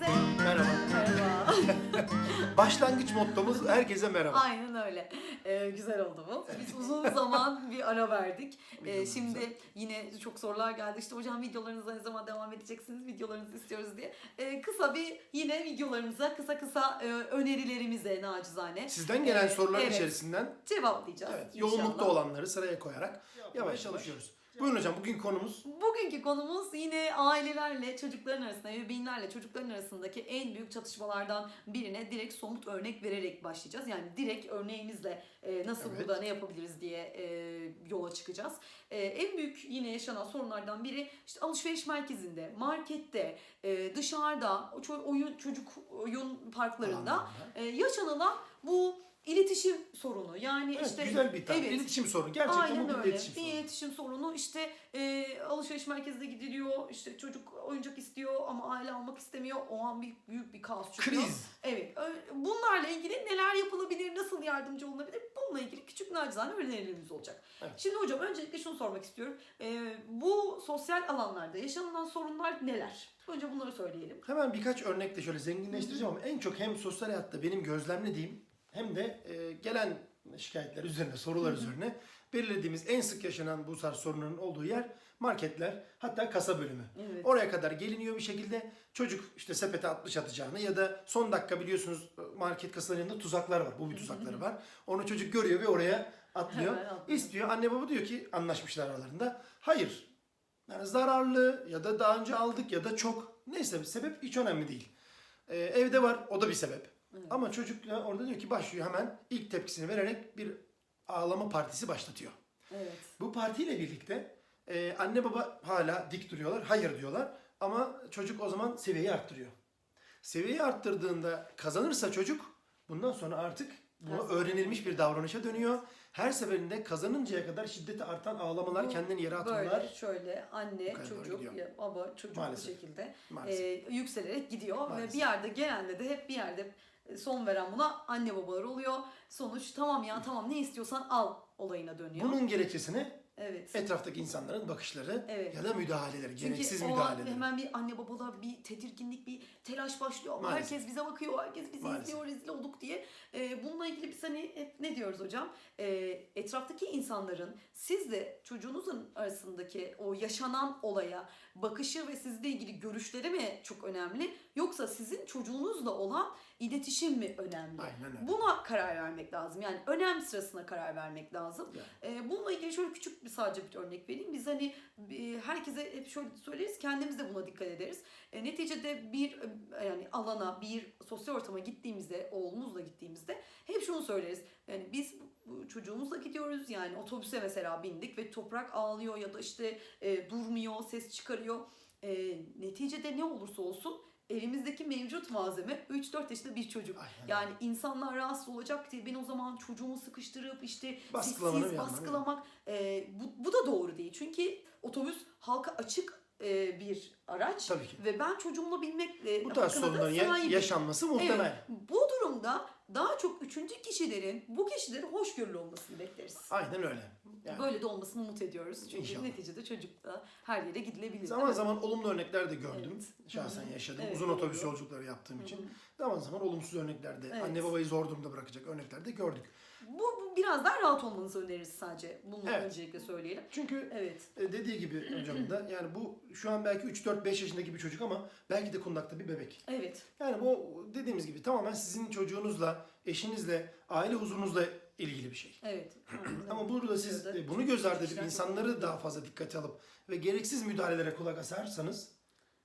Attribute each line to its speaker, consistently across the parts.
Speaker 1: herkese
Speaker 2: Merhaba.
Speaker 1: merhaba.
Speaker 2: Başlangıç mottomuz herkese merhaba.
Speaker 1: Aynen öyle. Ee, güzel oldu bu. Biz uzun zaman bir ara verdik. Ee, şimdi yine çok sorular geldi. İşte hocam videolarınıza ne zaman devam edeceksiniz? Videolarınızı istiyoruz diye. Ee, kısa bir yine videolarımıza kısa kısa e, önerilerimize nacizane
Speaker 2: Sizden gelen
Speaker 1: Ee,
Speaker 2: sorular
Speaker 1: evet.
Speaker 2: içerisinden
Speaker 1: cevaplayacağız.
Speaker 2: evet,
Speaker 1: inşallah.
Speaker 2: yoğunlukta olanları sıraya koyarak yavaş çalışıyoruz. Buyurun hocam bugün konumuz
Speaker 1: Bugünkü konumuz yine ailelerle, çocukların arasında, ebeveynlerle çocukların arasındaki en büyük çatışmalardan birine direkt somut örnek vererek başlayacağız. Yani direkt örneğimizle e, nasıl
Speaker 2: Evet.
Speaker 1: burada ne yapabiliriz diye e, yola çıkacağız. E, en büyük yine yaşanan sorunlardan biri işte alışveriş merkezinde, markette, e, dışarıda, oyun çocuk oyun parklarında e, yaşanılan bu iletişim sorunu. Yani
Speaker 2: Evet,
Speaker 1: işte
Speaker 2: güzel bir tabir.
Speaker 1: evet.
Speaker 2: İletişim sorunu. Gerçekten
Speaker 1: Aynen
Speaker 2: bu bir
Speaker 1: öyle.
Speaker 2: iletişim
Speaker 1: bir
Speaker 2: sorunu.
Speaker 1: iletişim sorunu. İşte e, alışveriş merkezine gidiliyor. İşte çocuk oyuncak istiyor ama aile almak istemiyor. O an bir büyük bir kaos çıkıyor.
Speaker 2: Kriz.
Speaker 1: Evet. ö- Bunlarla ilgili neler yapılabilir, nasıl yardımcı olunabilir? Bununla ilgili küçük nacizane önerilerimiz olacak.
Speaker 2: Evet.
Speaker 1: Şimdi hocam öncelikle şunu sormak istiyorum. E, bu sosyal alanlarda yaşanılan sorunlar neler? Önce bunları söyleyelim.
Speaker 2: Hemen birkaç örnekle şöyle zenginleştireceğim ama en çok hem sosyal hayatta benim gözlemlediğim hem de e, gelen şikayetler üzerine, sorular üzerine belirlediğimiz en sık yaşanan bu tarz sorunların olduğu yer marketler hatta kasa bölümü.
Speaker 1: Evet.
Speaker 2: Oraya kadar geliniyor bir şekilde çocuk işte sepete atmış atacağını ya da son dakika biliyorsunuz market kasalarının yanında tuzaklar var. Bu bir tuzakları var. Onu çocuk görüyor ve oraya atlıyor. İstiyor. Anne baba diyor ki anlaşmışlar aralarında. Hayır. Yani zararlı ya da daha önce aldık ya da çok. Neyse sebep hiç önemli değil. Ee, evde var o da bir sebep.
Speaker 1: Evet.
Speaker 2: Ama çocuk orada diyor ki başlıyor hemen ilk tepkisini vererek bir ağlama partisi başlatıyor.
Speaker 1: Evet.
Speaker 2: Bu partiyle birlikte e, anne baba hala dik duruyorlar. Hayır diyorlar. Ama çocuk o zaman seviyeyi arttırıyor. Seviyeyi arttırdığında kazanırsa çocuk bundan sonra artık bu öğrenilmiş bir davranışa dönüyor. Her seferinde kazanıncaya kadar şiddeti artan ağlamalar
Speaker 1: Bu
Speaker 2: kendini yere atmalar.
Speaker 1: Böyle şöyle anne, çocuk, ya baba, çocuk
Speaker 2: Maalesef.
Speaker 1: bu şekilde
Speaker 2: Maalesef.
Speaker 1: e, yükselerek gidiyor ve
Speaker 2: Maalesef.
Speaker 1: bir yerde genelde de hep bir yerde son veren buna anne babalar oluyor. Sonuç tamam ya tamam ne istiyorsan al olayına dönüyor.
Speaker 2: Bunun gerekçesine
Speaker 1: evet.
Speaker 2: etrafdaki insanların bakışları
Speaker 1: Evet.
Speaker 2: ya da müdahaleleri, gereksiz
Speaker 1: Çünkü an
Speaker 2: müdahaleleri.
Speaker 1: hemen bir anne babada bir tedirginlik, bir telaş başlıyor.
Speaker 2: Maalesef.
Speaker 1: herkes bize bakıyor, herkes bizi
Speaker 2: Maalesef.
Speaker 1: izliyor, rezil olduk diye. Ee, bununla ilgili biz hani hep ne diyoruz hocam? Ee, etraftaki insanların sizle çocuğunuzun arasındaki o yaşanan olaya bakışı ve sizle ilgili görüşleri mi çok önemli? Yoksa sizin çocuğunuzla olan iletişim mi önemli?
Speaker 2: Aynen öyle.
Speaker 1: Buna karar vermek lazım. Yani önem sırasına karar vermek lazım.
Speaker 2: Yani.
Speaker 1: Ee, bununla ilgili şöyle küçük bir sadece bir örnek vereyim. Biz hani e, herkese hep şöyle söyleriz, kendimiz de buna dikkat ederiz. E, neticede bir e, yani alana, bir sosyal ortama gittiğimizde, oğlumuzla gittiğimizde hep şunu söyleriz. Yani biz çocuğumuzla gidiyoruz yani otobüse mesela bindik ve toprak ağlıyor ya da işte e, durmuyor, ses çıkarıyor. E, neticede ne olursa olsun evimizdeki mevcut malzeme 3-4 yaşında bir çocuk.
Speaker 2: Aynen.
Speaker 1: Yani insanlar rahatsız olacak diye ben o zaman çocuğumu sıkıştırıp işte sessiz baskılamak e, bu, bu da doğru değil. Çünkü otobüs halka açık e, bir araç
Speaker 2: Tabii ki.
Speaker 1: ve ben çocuğumla binmekle
Speaker 2: Bu tarz
Speaker 1: hakkına da
Speaker 2: sorunların ya-
Speaker 1: sahibim.
Speaker 2: yaşanması muhtemel.
Speaker 1: Evet, bu durumda daha çok üçüncü kişilerin bu kişilerin hoşgörülü olmasını bekleriz.
Speaker 2: Aynen öyle. Yani
Speaker 1: Böyle de olmasını umut ediyoruz. Çünkü
Speaker 2: İnşallah.
Speaker 1: neticede çocukla her yere gidilebilir.
Speaker 2: Zaman zaman olumlu örnekler de gördüm. Şahsen yaşadım.
Speaker 1: Evet,
Speaker 2: Uzun otobüs
Speaker 1: doğru.
Speaker 2: yolculukları yaptığım için. Zaman zaman olumsuz örnekler de,
Speaker 1: Evet.
Speaker 2: anne babayı zor durumda bırakacak örnekler de gördük.
Speaker 1: Bu biraz daha rahat olmanızı öneririz sadece. Bunu
Speaker 2: Evet.
Speaker 1: öncelikle söyleyelim.
Speaker 2: Çünkü
Speaker 1: Evet.
Speaker 2: e, dediği gibi hocamın da yani bu şu an belki 3-4-5 yaşındaki bir çocuk ama belki de kundakta bir bebek.
Speaker 1: Evet.
Speaker 2: Yani bu dediğimiz gibi tamamen sizin çocuğunuzla, eşinizle, aile huzurunuzla ilgili bir şey.
Speaker 1: Evet.
Speaker 2: Ama burada siz e, bunu göz ardı edip insanları daha fazla dikkate alıp ve gereksiz müdahalelere kulak asarsanız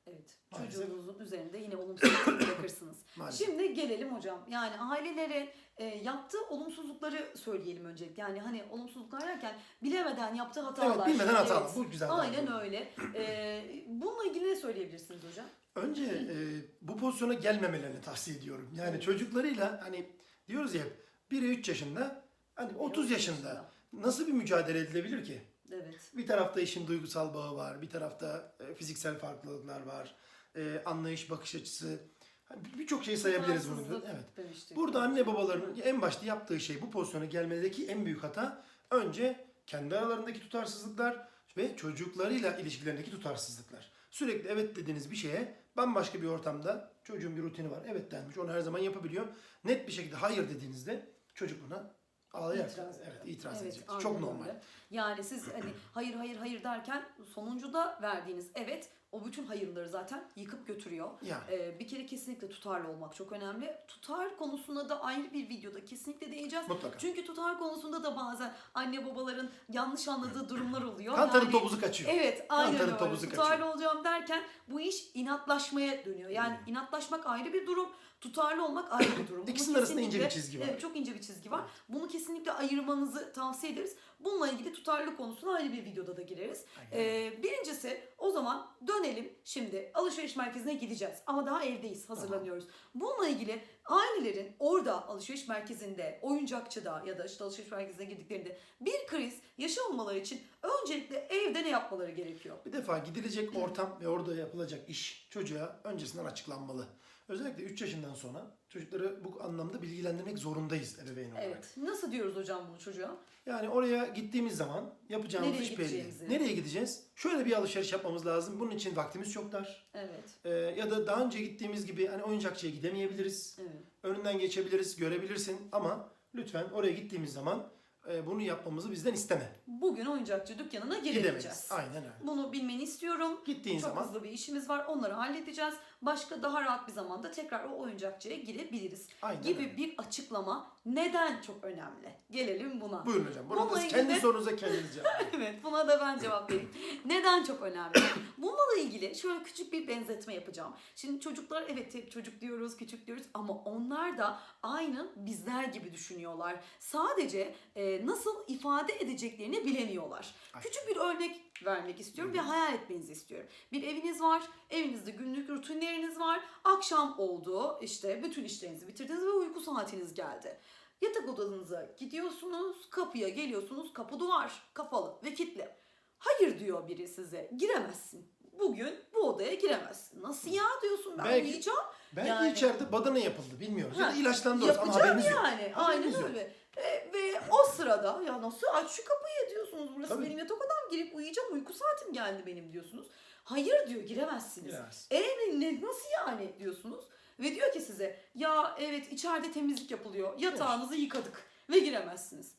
Speaker 1: Evet.
Speaker 2: Maalesef.
Speaker 1: Çocuğunuzun üzerinde yine olumsuzluk bırakırsınız.
Speaker 2: Maalesef.
Speaker 1: Şimdi gelelim hocam. Yani ailelere e, yaptığı olumsuzlukları söyleyelim öncelikle. Yani hani olumsuzluklar derken bilemeden yaptığı hatalar.
Speaker 2: Evet, bilmeden hatalar.
Speaker 1: Evet.
Speaker 2: Bu güzel.
Speaker 1: Aynen
Speaker 2: davranış.
Speaker 1: öyle. E, bununla ilgili ne söyleyebilirsiniz hocam?
Speaker 2: Önce e, bu pozisyona gelmemelerini tavsiye ediyorum. Yani çocuklarıyla hani diyoruz ya biri 3 yaşında hani 30
Speaker 1: 30
Speaker 2: yaşında
Speaker 1: yaşında.
Speaker 2: nasıl bir mücadele edilebilir ki?
Speaker 1: Evet.
Speaker 2: Bir tarafta işin duygusal bağı var, bir tarafta e, fiziksel farklılıklar var, e, anlayış, bakış açısı. Hani bir- Birçok şey sayabiliriz bunu. Evet.
Speaker 1: demiştik.
Speaker 2: Burada anne babaların en başta yaptığı şey bu pozisyona gelmedeki en büyük hata önce kendi aralarındaki tutarsızlıklar ve çocuklarıyla ilişkilerindeki tutarsızlıklar. Sürekli evet dediğiniz bir şeye bambaşka bir ortamda çocuğun bir rutini var. Evet denmiş. Onu her zaman yapabiliyor. Net bir şekilde hayır dediğinizde çocuk buna ağlayacak.
Speaker 1: İtiraz.
Speaker 2: Evet itiraz
Speaker 1: Evet,
Speaker 2: edecek.
Speaker 1: aynen
Speaker 2: Çok normal.
Speaker 1: öyle. Yani siz hani hayır hayır hayır derken sonuncuda verdiğiniz evet o bütün hayırları zaten yıkıp götürüyor.
Speaker 2: Yani.
Speaker 1: Ee, bir kere kesinlikle tutarlı olmak çok önemli. Tutar konusuna da ayrı bir videoda kesinlikle değineceğiz.
Speaker 2: Mutlaka.
Speaker 1: Çünkü tutar konusunda da bazen anne babaların yanlış anladığı durumlar oluyor.
Speaker 2: Kantarın
Speaker 1: Yani-
Speaker 2: topuzu kaçıyor.
Speaker 1: Evet aynen
Speaker 2: Kantarın
Speaker 1: öyle.
Speaker 2: topuzu
Speaker 1: Tutarlı
Speaker 2: kaçıyor.
Speaker 1: olacağım derken bu iş inatlaşmaya dönüyor. Yani
Speaker 2: Hmm.
Speaker 1: inatlaşmak ayrı bir durum, tutarlı olmak ayrı bir durum. Bunu
Speaker 2: İkisinin arasında ince bir çizgi var.
Speaker 1: Evet çok ince bir çizgi var. Bunu kesinlikle ayırmanızı tavsiye ederiz. Bununla ilgili tutarlı konusuna ayrı bir videoda da gireriz. Ee, birincisi o zaman dönelim şimdi alışveriş merkezine gideceğiz ama daha evdeyiz hazırlanıyoruz. Bununla ilgili ailelerin orada alışveriş merkezinde, oyuncakçıda ya da işte alışveriş merkezine girdiklerinde bir kriz yaşamamaları için öncelikle evde ne yapmaları gerekiyor?
Speaker 2: Bir defa gidilecek ortam ve orada yapılacak iş çocuğa öncesinden açıklanmalı. Özellikle 3 yaşından sonra çocukları bu anlamda bilgilendirmek zorundayız ebeveyn olarak.
Speaker 1: Evet. Nasıl diyoruz hocam bunu çocuğa?
Speaker 2: Yani oraya gittiğimiz zaman yapacağımız
Speaker 1: Nereye
Speaker 2: iş belli.
Speaker 1: gideceğimizi.
Speaker 2: Nereye gideceğiz? Şöyle bir alışveriş yapmamız lazım. Bunun için vaktimiz çok dar.
Speaker 1: Evet.
Speaker 2: Ee, ya da daha önce gittiğimiz gibi hani oyuncakçıya gidemeyebiliriz.
Speaker 1: Evet.
Speaker 2: Önünden geçebiliriz, görebilirsin ama lütfen oraya gittiğimiz zaman e, bunu yapmamızı bizden isteme.
Speaker 1: Bugün oyuncakçı dükkanına giremeyeceğiz.
Speaker 2: Gidemeyiz. Aynen öyle.
Speaker 1: Bunu bilmeni istiyorum.
Speaker 2: Gittiğin
Speaker 1: Çok
Speaker 2: zaman
Speaker 1: hızlı bir işimiz var. Onları halledeceğiz. Başka daha rahat bir zamanda tekrar o oyuncakçıya girebiliriz.
Speaker 2: aynen
Speaker 1: Gibi
Speaker 2: öyle.
Speaker 1: bir açıklama neden çok önemli? Gelelim buna.
Speaker 2: Buyurun hocam. Bunu
Speaker 1: Bununla
Speaker 2: da
Speaker 1: ilgili
Speaker 2: kendi
Speaker 1: de-
Speaker 2: sorunuza kendiniz cevap
Speaker 1: evet buna da ben cevap vereyim. Neden çok önemli? Bununla ilgili şöyle küçük bir benzetme yapacağım. Şimdi çocuklar evet hep çocuk diyoruz, küçük diyoruz ama onlar da aynı bizler gibi düşünüyorlar. Sadece e, nasıl ifade edeceklerini bilemiyorlar.
Speaker 2: Aynen.
Speaker 1: Küçük bir örnek vermek istiyorum ve hayal etmenizi istiyorum. Bir eviniz var, evinizde günlük rutinleriniz var. Akşam oldu, işte bütün işlerinizi bitirdiniz ve uyku saatiniz geldi. Yatak odanıza gidiyorsunuz, kapıya geliyorsunuz, kapı duvar, kapalı ve kilitli. Hayır diyor biri size, giremezsin. Bugün bu odaya giremezsin. Nasıl ya diyorsun ben
Speaker 2: Belki-
Speaker 1: uyuyacağım.
Speaker 2: Belki
Speaker 1: Yani-
Speaker 2: içeride badana yapıldı bilmiyoruz. ya
Speaker 1: Ha,
Speaker 2: da ilaçlandırıyoruz ama
Speaker 1: Yapacağım
Speaker 2: haberiniz yok.
Speaker 1: yani.
Speaker 2: Haberiniz
Speaker 1: Aynen
Speaker 2: yok.
Speaker 1: öyle. E, ve o sırada ya nasıl aç şu kapıyı diyorsunuz. Burası
Speaker 2: Tabii.
Speaker 1: benim yatak odam girip uyuyacağım. Uyku saatim geldi benim diyorsunuz. Hayır diyor giremezsiniz.
Speaker 2: Giremez.
Speaker 1: E ne, nasıl yani diyorsunuz. Ve diyor ki size ya evet içeride temizlik yapılıyor. Yatağınızı yıkadık ve giremezsiniz.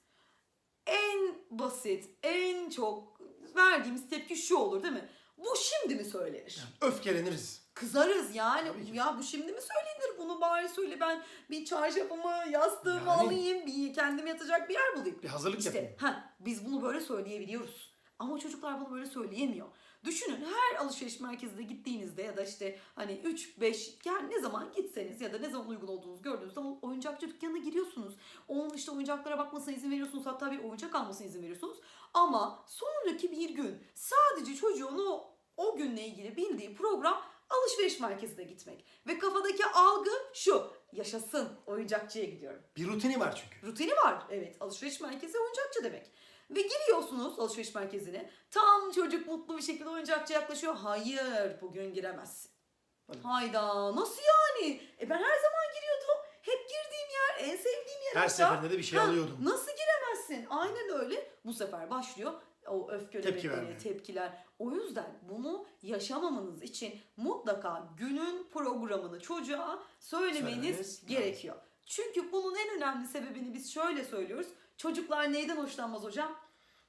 Speaker 1: En basit, en çok verdiğimiz tepki şu olur değil mi? Bu şimdi mi söylenir?
Speaker 2: Yani öfkeleniriz.
Speaker 1: Kızarız yani. Ya bu şimdi mi söylenir? Bunu bari söyle ben bir çarşafımı, yastığımı
Speaker 2: Yani.
Speaker 1: alayım, bir kendim yatacak bir yer bulayım.
Speaker 2: Bir hazırlık yapın.
Speaker 1: İşte ha biz bunu böyle söyleyebiliyoruz. Ama çocuklar bunu böyle söyleyemiyor. Düşünün her alışveriş merkezine gittiğinizde ya da işte hani 3 5 yani ne zaman gitseniz ya da ne zaman uygun olduğunuzu gördüğünüz zaman oyuncakçı dükkanına giriyorsunuz. Onun işte oyuncaklara bakmasına izin veriyorsunuz. Hatta bir oyuncak almasına izin veriyorsunuz. Ama sonraki bir gün sadece çocuğun o o günle ilgili bildiği program alışveriş merkezine gitmek. Ve kafadaki algı şu. Yaşasın oyuncakçıya gidiyorum.
Speaker 2: Bir rutini var çünkü.
Speaker 1: Rutini var. Evet alışveriş merkezi oyuncakçı demek. Ve giriyorsunuz alışveriş merkezine. Tam çocuk mutlu bir şekilde oyuncakçıya yaklaşıyor. Hayır bugün giremezsin.
Speaker 2: Tabii.
Speaker 1: Hayda nasıl yani? E ben her zaman giriyordum. Hep girdiğim yer en sevdiğim yer.
Speaker 2: Her
Speaker 1: hatta.
Speaker 2: seferinde de bir şey
Speaker 1: Ha,
Speaker 2: alıyordum.
Speaker 1: Nasıl giremezsin? Aynen öyle. Bu sefer başlıyor o öfke
Speaker 2: Tepki
Speaker 1: nöbetleri, tepkiler. O yüzden bunu yaşamamanız için mutlaka günün programını çocuğa söylemeniz
Speaker 2: Söylemeniz
Speaker 1: gerekiyor. Çünkü bunun en önemli sebebini biz şöyle söylüyoruz. Çocuklar neyden hoşlanmaz hocam?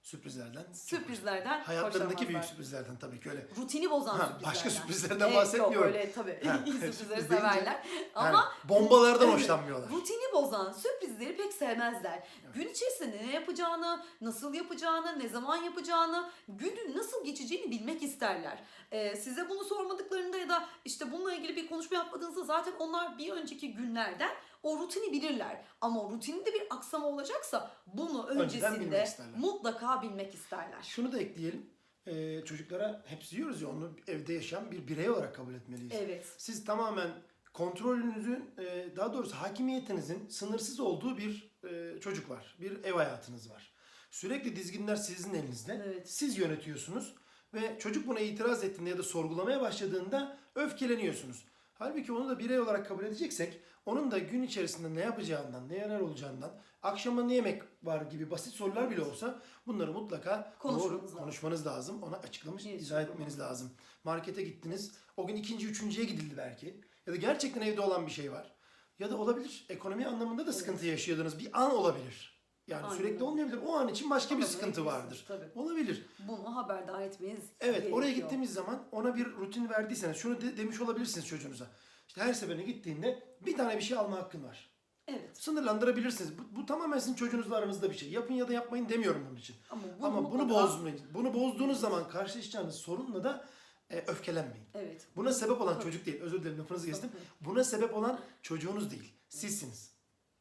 Speaker 2: Sürprizlerden.
Speaker 1: Sürprizlerden
Speaker 2: Hayatlarındaki büyük sürprizlerden tabii ki öyle.
Speaker 1: Rutini bozan
Speaker 2: Ha,
Speaker 1: sürprizlerden.
Speaker 2: başka sürprizlerden
Speaker 1: Evet,
Speaker 2: bahsetmiyorum.
Speaker 1: Yok öyle tabii.
Speaker 2: Ha,
Speaker 1: İyi sürprizleri severler. Ama
Speaker 2: Yani bombalardan
Speaker 1: Evet.
Speaker 2: hoşlanmıyorlar.
Speaker 1: Rutini bozan sürprizleri pek sevmezler. Gün içerisinde ne yapacağını, nasıl yapacağını, ne zaman yapacağını, günün nasıl geçeceğini bilmek isterler. Ee, size bunu sormadıklarında ya da işte bununla ilgili bir konuşma yapmadığınızda zaten onlar bir önceki günlerden o rutini bilirler. Ama o rutinde bir aksama olacaksa bunu öncesinde
Speaker 2: bilmek
Speaker 1: mutlaka bilmek isterler.
Speaker 2: Şunu da ekleyelim. Ee, çocuklara hepsi diyoruz ya onu evde yaşayan bir birey olarak kabul etmeliyiz.
Speaker 1: Evet.
Speaker 2: Siz tamamen kontrolünüzün, e, daha doğrusu hakimiyetinizin sınırsız olduğu bir e, çocuk var. Bir ev hayatınız var. Sürekli dizginler sizin elinizde.
Speaker 1: Evet.
Speaker 2: Siz yönetiyorsunuz ve çocuk buna itiraz ettiğinde ya da sorgulamaya başladığında öfkeleniyorsunuz. Halbuki onu da birey olarak kabul edeceksek onun da gün içerisinde ne yapacağından, ne neler olacağından, akşama ne yemek var gibi basit sorular bile olsa bunları mutlaka
Speaker 1: Konuşmanız
Speaker 2: doğru
Speaker 1: lazım.
Speaker 2: konuşmanız lazım. Ona açıklamış,
Speaker 1: Evet,
Speaker 2: izah etmeniz lazım. Markete gittiniz. O gün ikinci, üçüncüye gidildi belki. Ya da gerçekten evde olan bir şey var. Ya da olabilir ekonomi anlamında da sıkıntı yaşadığınız bir an olabilir. Yani
Speaker 1: Aynen
Speaker 2: sürekli olmayabilir. O an için başka bir
Speaker 1: Ama
Speaker 2: sıkıntı
Speaker 1: bekleyeceksiniz,
Speaker 2: vardır.
Speaker 1: tabii.
Speaker 2: Olabilir.
Speaker 1: Bunu haberdar etmeniz
Speaker 2: Evet
Speaker 1: gerekiyor.
Speaker 2: oraya gittiğimiz zaman ona bir rutin verdiyseniz şunu de- demiş olabilirsiniz çocuğunuza. İşte her seferine gittiğinde bir tane bir şey alma hakkın var.
Speaker 1: Evet.
Speaker 2: Sınırlandırabilirsiniz. Bu, bu tamamen sizin çocuğunuzla aranızda bir şey. Yapın ya da yapmayın demiyorum bunun için.
Speaker 1: Ama bunu,
Speaker 2: Ama bunu
Speaker 1: mutlaka-
Speaker 2: bozmayın. Bunu bozduğunuz zaman karşılaşacağınız sorunla da e, öfkelenmeyin.
Speaker 1: Evet.
Speaker 2: Buna sebep olan çocuk değil. Özür dilerim lafınızı kestim. Buna sebep olan çocuğunuz değil. Sizsiniz.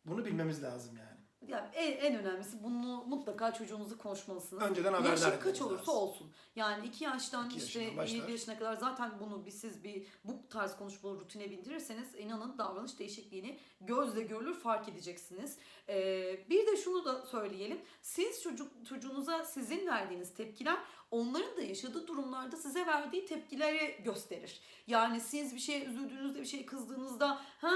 Speaker 2: Bunu bilmemiz lazım yani.
Speaker 1: Yani en, en önemlisi bunu mutlaka çocuğunuzu konuşmalısınız.
Speaker 2: Önceden haberdar
Speaker 1: Yaşı kaç olursa
Speaker 2: lazım.
Speaker 1: olsun. Yani 2 yaştan
Speaker 2: İki
Speaker 1: işte
Speaker 2: yaşından başlar.
Speaker 1: 7 yaşına kadar zaten bunu bir siz bir bu tarz konuşmaları rutine bindirirseniz inanın davranış değişikliğini gözle görülür fark edeceksiniz. Ee, bir de şunu da söyleyelim. Siz çocuk çocuğunuza sizin verdiğiniz tepkiler onların da yaşadığı durumlarda size verdiği tepkileri gösterir. Yani siz bir şeye üzüldüğünüzde bir şeye kızdığınızda ha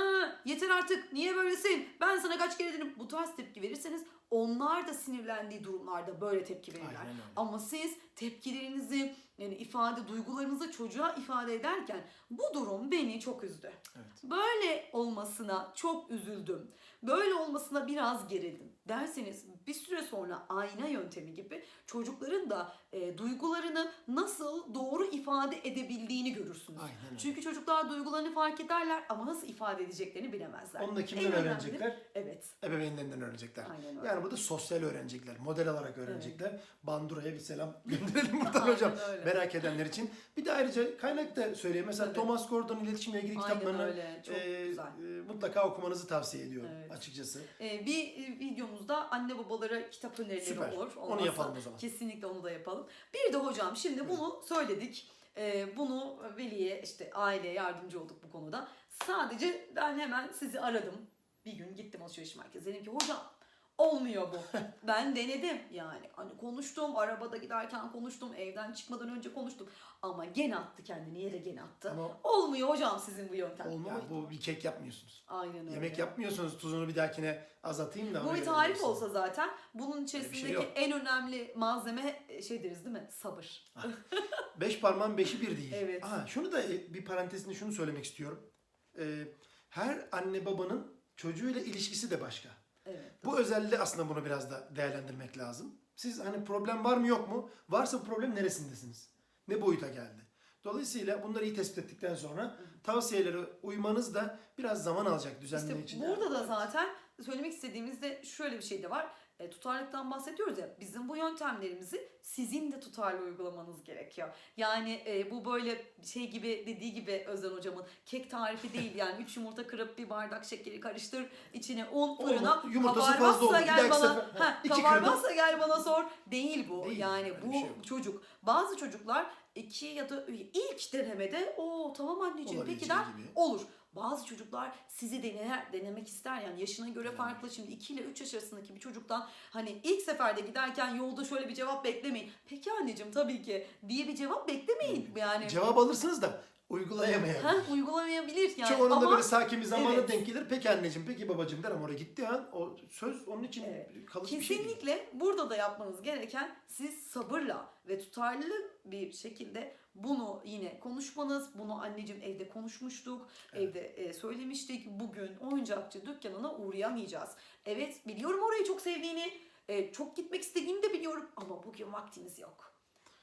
Speaker 1: yeter artık niye böylesin ben sana kaç kere dedim bu tarz tepki verirseniz onlar da sinirlendiği durumlarda böyle tepki verirler. Ama siz tepkilerinizi yani ifade duygularınızı çocuğa ifade ederken bu durum beni çok üzdü.
Speaker 2: Evet.
Speaker 1: Böyle olmasına çok üzüldüm. Böyle olmasına biraz gerildim derseniz bir süre sonra ayna yöntemi gibi çocukların da e, duygularını nasıl doğru ifade edebildiğini görürsünüz.
Speaker 2: Aynen öyle.
Speaker 1: Çünkü çocuklar duygularını fark ederler ama nasıl ifade edeceklerini bilemezler.
Speaker 2: Onu da
Speaker 1: En
Speaker 2: kimden
Speaker 1: önemli-
Speaker 2: öğrenecekler?
Speaker 1: Evet.
Speaker 2: Ebeveynlerinden öğrenecekler.
Speaker 1: Aynen öyle.
Speaker 2: Yani burada sosyal öğrenecekler, model alarak öğrenecekler. Bandura'ya bir selam gönderelim buradan
Speaker 1: Aynen
Speaker 2: hocam.
Speaker 1: öyle.
Speaker 2: Merak edenler için. Bir de ayrıca kaynak da söyleyeyim. Mesela
Speaker 1: Tabii.
Speaker 2: Thomas Gordon iletişimle ilgili
Speaker 1: Aynen
Speaker 2: kitaplarını
Speaker 1: öyle. Çok
Speaker 2: e,
Speaker 1: güzel.
Speaker 2: e, mutlaka okumanızı tavsiye ediyorum
Speaker 1: Evet.
Speaker 2: Açıkçası.
Speaker 1: Ee, bir e, videomuzda anne babalara kitap önerileri
Speaker 2: Süper.
Speaker 1: olur.
Speaker 2: Onu
Speaker 1: Olmazsa
Speaker 2: yapalım o zaman.
Speaker 1: Kesinlikle onu da yapalım. Bir de hocam şimdi bunu söyledik. Ee, bunu veliye işte aileye yardımcı olduk bu konuda. Sadece ben hemen sizi aradım. Bir gün gittim alışveriş merkezine. Dedim ki hocam olmuyor bu. ben denedim yani. Hani konuştum, arabada giderken konuştum, evden çıkmadan önce konuştum. Ama gene attı kendini, yere gene attı.
Speaker 2: Ama
Speaker 1: Olmuyor hocam sizin bu yöntem.
Speaker 2: olmuyor.
Speaker 1: Yani,
Speaker 2: Bu bir kek yapmıyorsunuz.
Speaker 1: Aynen öyle.
Speaker 2: Yemek yapmıyorsunuz. Tuzunu bir dahakine azaltayım da.
Speaker 1: Bu bir tarif olsa zaten bunun
Speaker 2: şey
Speaker 1: içerisindeki
Speaker 2: yok.
Speaker 1: en önemli malzeme e, şey deriz değil mi? Sabır.
Speaker 2: Beş parmağın beşi bir değil.
Speaker 1: Evet.
Speaker 2: Aa, şunu da e, bir parantezinde şunu söylemek istiyorum. Ee, her anne babanın çocuğuyla ilişkisi de başka. Bu özelliği aslında bunu biraz da değerlendirmek lazım. Siz hani problem var mı yok mu? Varsa bu problem neresindesiniz? Ne boyuta geldi? Dolayısıyla bunları iyi tespit ettikten sonra tavsiyelere uymanız da biraz zaman alacak düzenleme
Speaker 1: İşte
Speaker 2: için.
Speaker 1: burada da zaten söylemek istediğimizde şöyle bir şey de var. E, tutarlılıktan bahsediyoruz ya bizim bu yöntemlerimizi sizin de tutarlı uygulamanız gerekiyor. Yani e, bu böyle şey gibi dediği gibi Özden hocamın kek tarifi değil yani 3 yumurta kırıp bir bardak şekeri karıştır içine un fırına kabarmazsa gel bana
Speaker 2: sefer-
Speaker 1: ha, kabarmazsa gel bana sor değil bu.
Speaker 2: Değil,
Speaker 1: yani bu
Speaker 2: şey yok.
Speaker 1: çocuk bazı çocuklar iki ya da ilk denemede o tamam anneciğim peki der
Speaker 2: gibi.
Speaker 1: olur. Bazı çocuklar sizi dener, denemek ister yani yaşına göre farklı. Şimdi 2 ile 3 yaş arasındaki bir çocuktan hani ilk seferde giderken yolda şöyle bir cevap beklemeyin. Peki anneciğim tabii ki diye bir cevap beklemeyin. Yani
Speaker 2: Cevap alırsınız da uygulayamayabilir.
Speaker 1: ha, uygulamayabilir yani.
Speaker 2: Çok onun da
Speaker 1: Ama
Speaker 2: böyle sakin bir zamanı
Speaker 1: Evet.
Speaker 2: denk gelir. Peki anneciğim, peki babacığım der ama oraya gitti an o söz onun için
Speaker 1: Evet.
Speaker 2: kalıcı bir şey.
Speaker 1: Kesinlikle burada da yapmanız gereken siz sabırla ve tutarlı bir şekilde bunu yine konuşmanız. Bunu anneciğim evde konuşmuştuk.
Speaker 2: Evet.
Speaker 1: Evde e, söylemiştik. Bugün oyuncakçı dükkanına uğrayamayacağız. Evet biliyorum orayı çok sevdiğini. e, çok gitmek istediğini de biliyorum. Ama bugün vaktimiz yok.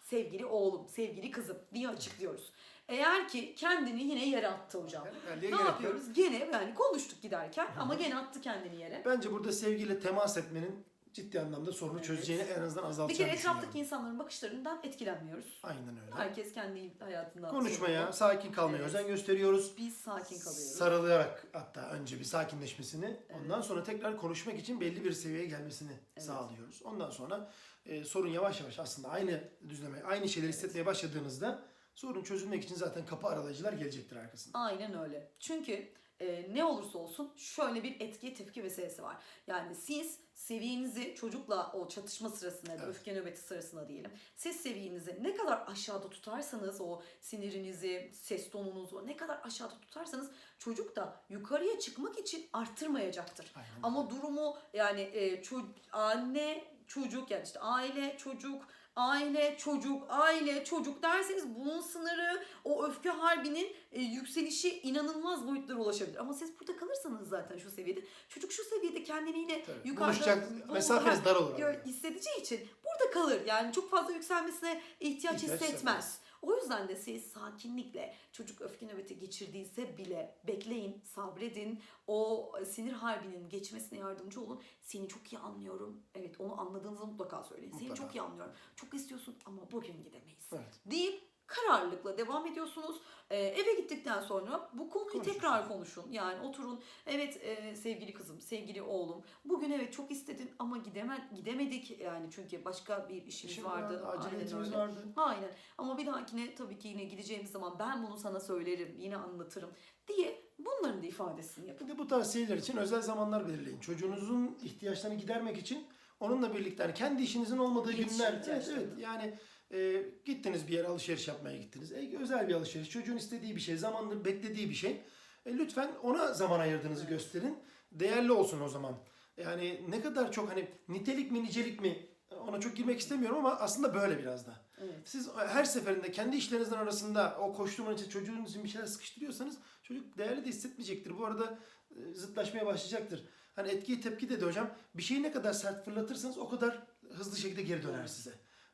Speaker 1: Sevgili oğlum, sevgili kızım diye açıklıyoruz. Eğer ki kendini yine yere attı hocam.
Speaker 2: Yani
Speaker 1: Ne
Speaker 2: gerek yok.
Speaker 1: yapıyoruz? Gene yani konuştuk giderken ama gene attı kendini yere.
Speaker 2: Bence burada sevgiyle temas etmenin ciddi anlamda sorunu
Speaker 1: Evet.
Speaker 2: çözeceğini en azından
Speaker 1: Bir
Speaker 2: azaltacağını
Speaker 1: kere etraftaki insanların bakışlarından etkilenmiyoruz.
Speaker 2: Aynen öyle.
Speaker 1: Herkes kendi hayatında.
Speaker 2: Konuşmaya,
Speaker 1: sorumlu.
Speaker 2: sakin kalmaya
Speaker 1: Evet.
Speaker 2: özen gösteriyoruz.
Speaker 1: Biz sakin kalıyoruz.
Speaker 2: Sarılarak hatta önce bir sakinleşmesini, ondan sonra tekrar konuşmak için belli bir seviyeye gelmesini
Speaker 1: Evet.
Speaker 2: sağlıyoruz. Ondan sonra e, sorun yavaş yavaş aslında aynı düzleme, aynı şeyleri hissetmeye başladığınızda sorun çözülmek için zaten kapı aralayıcılar gelecektir arkasında.
Speaker 1: Aynen öyle. Çünkü e, ne olursa olsun şöyle bir etki tepki meselesi var. Yani siz seviyenizi çocukla o çatışma sırasında,
Speaker 2: Evet.
Speaker 1: öfke nöbeti sırasında diyelim. Siz seviyenizi ne kadar aşağıda tutarsanız o sinirinizi, ses tonunuzu ne kadar aşağıda tutarsanız çocuk da yukarıya çıkmak için arttırmayacaktır.
Speaker 2: Aynen.
Speaker 1: Ama durumu yani e, ço- anne çocuk yani işte aile çocuk aile çocuk aile çocuk derseniz bunun sınırı o öfke harbinin e, yükselişi inanılmaz boyutlara ulaşabilir. Ama siz burada kalırsanız zaten şu seviyede çocuk şu seviyede kendini yine
Speaker 2: Tabii.
Speaker 1: yukarıda
Speaker 2: Buluşacak
Speaker 1: bulunma-
Speaker 2: mesafeniz dar olur.
Speaker 1: gör- hissedeceği için burada kalır. Yani çok fazla yükselmesine ihtiyaç
Speaker 2: İhtiyaç
Speaker 1: hissetmez. O yüzden de siz sakinlikle çocuk öfke nöbeti geçirdiyse bile bekleyin, sabredin. O sinir harbinin geçmesine yardımcı olun. Seni çok iyi anlıyorum. Evet onu anladığınızı mutlaka söyleyin. Seni
Speaker 2: Mutlaka.
Speaker 1: çok iyi anlıyorum. Çok istiyorsun ama bugün gidemeyiz.
Speaker 2: Evet.
Speaker 1: Deyip kararlılıkla devam ediyorsunuz. Ee, eve gittikten sonra bu konuyu
Speaker 2: Konuşursunuz.
Speaker 1: tekrar konuşun. Yani oturun. Evet e, sevgili kızım, sevgili oğlum. Bugün evet çok istedin ama gideme, gidemedik. Yani çünkü başka bir işimiz
Speaker 2: İşim
Speaker 1: vardı.
Speaker 2: vardı, vardı.
Speaker 1: Aynen. Ama bir dahakine tabii ki yine gideceğimiz zaman ben bunu sana söylerim, yine anlatırım diye bunların da ifadesini yapın.
Speaker 2: Bir de bu tavsiyeler için özel zamanlar belirleyin. Çocuğunuzun ihtiyaçlarını gidermek için onunla birlikte hani kendi işinizin olmadığı
Speaker 1: İletişim
Speaker 2: günler. Evet, evet. Yani e, gittiniz bir yere alışveriş yapmaya gittiniz. E, özel bir alışveriş. Çocuğun istediği bir şey, zamandır beklediği bir şey. E, lütfen ona zaman ayırdığınızı gösterin. Değerli olsun o zaman. Yani ne kadar çok hani nitelik mi nicelik mi ona çok girmek istemiyorum ama aslında böyle biraz da.
Speaker 1: Evet.
Speaker 2: Siz her seferinde kendi işlerinizin arasında o koşturmanın için çocuğunuz için bir şeyler sıkıştırıyorsanız çocuk değerli de hissetmeyecektir. Bu arada e, zıtlaşmaya başlayacaktır. Hani etkiyi tepki dedi hocam. Bir şeyi ne kadar sert fırlatırsanız o kadar hızlı şekilde geri döner size.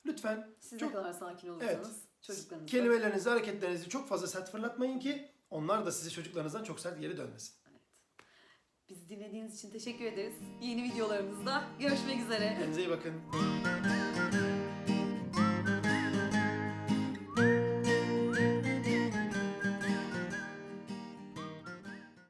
Speaker 2: Lütfen
Speaker 1: Siz
Speaker 2: Çok-
Speaker 1: ne kadar sakin olursanız çocuklarınız da-
Speaker 2: kelimelerinizi, hareketlerinizi çok fazla sert fırlatmayın ki onlar da size çocuklarınızdan çok sert geri dönmesin.
Speaker 1: Bizi dinlediğiniz için teşekkür ederiz. Yeni videolarımızda görüşmek üzere.
Speaker 2: Kendinize iyi bakın.